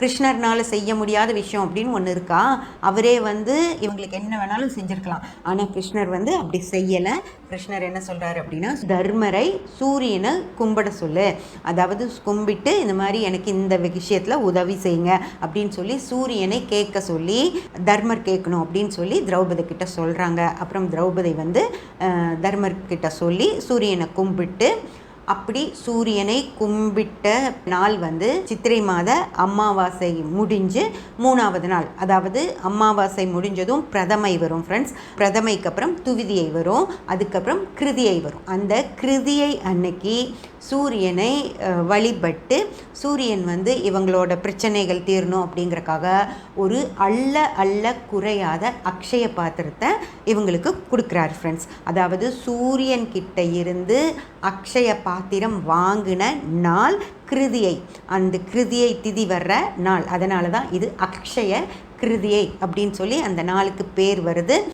கிருஷ்ணர்னால செய்ய முடியாத விஷயம் அப்படின்னு ஒன்று இருக்கா? அவரே வந்து இவங்களுக்கு என்ன வேணாலும் செஞ்சுருக்கலாம். ஆனால் கிருஷ்ணர் வந்து அப்படி செய்யலை. கிருஷ்ணர் என்ன சொல்கிறாரு அப்படின்னா தர்மரை சூரியனை கும்பிட சொல்லு. அதாவது கும்பிட்டு இந்த மாதிரி எனக்கு இந்த விஷயத்தில் உதவி செய்யுங்க. அப்படின்னு சொல்லி சூரியனை கேட்க சொல்லி தர்மர் கேட்கணும் அப்படின்னு சொல்லி திரௌபதி கிட்ட சொல்கிறாங்க அப்புறம் திரௌபதி வந்து தர்மர் கிட்ட சொல்லி சூரியனை கும்பிட்டு அப்படி சூரியனை கும்பிட்ட நாள் வந்து சித்திரை மாத அமாவாசை முடிஞ்சு மூணாவது நாள். அதாவது அமாவாசை முடிஞ்சதும் பிரதமை வரும் ஃப்ரெண்ட்ஸ் பிரதமைக்கு அப்புறம் துவிதியை வரும். அதுக்கப்புறம் கிருதியை வரும். அந்த கிருதியை அன்னைக்கு சூரியனை வழிபட்டு சூரியன் வந்து இவங்களோட பிரச்சனைகள் தீரணும் அப்படிங்கிறக்காக ஒரு அல்ல அல்ல குறையாத அக்ஷய பாத்திரத்தை இவங்களுக்கு கொடுக்குறாரு ஃப்ரெண்ட்ஸ் அதாவது சூரியன் கிட்ட இருந்து அக்ஷய பாத்திரம் வாங்கின நாள் கிருதியை. அந்த கிருதியை திதி வர்ற நாள். அதனால தான் இது அக்ஷய கிருதியை அப்படின்னு சொல்லி அந்த நாளுக்கு பேர் வருது.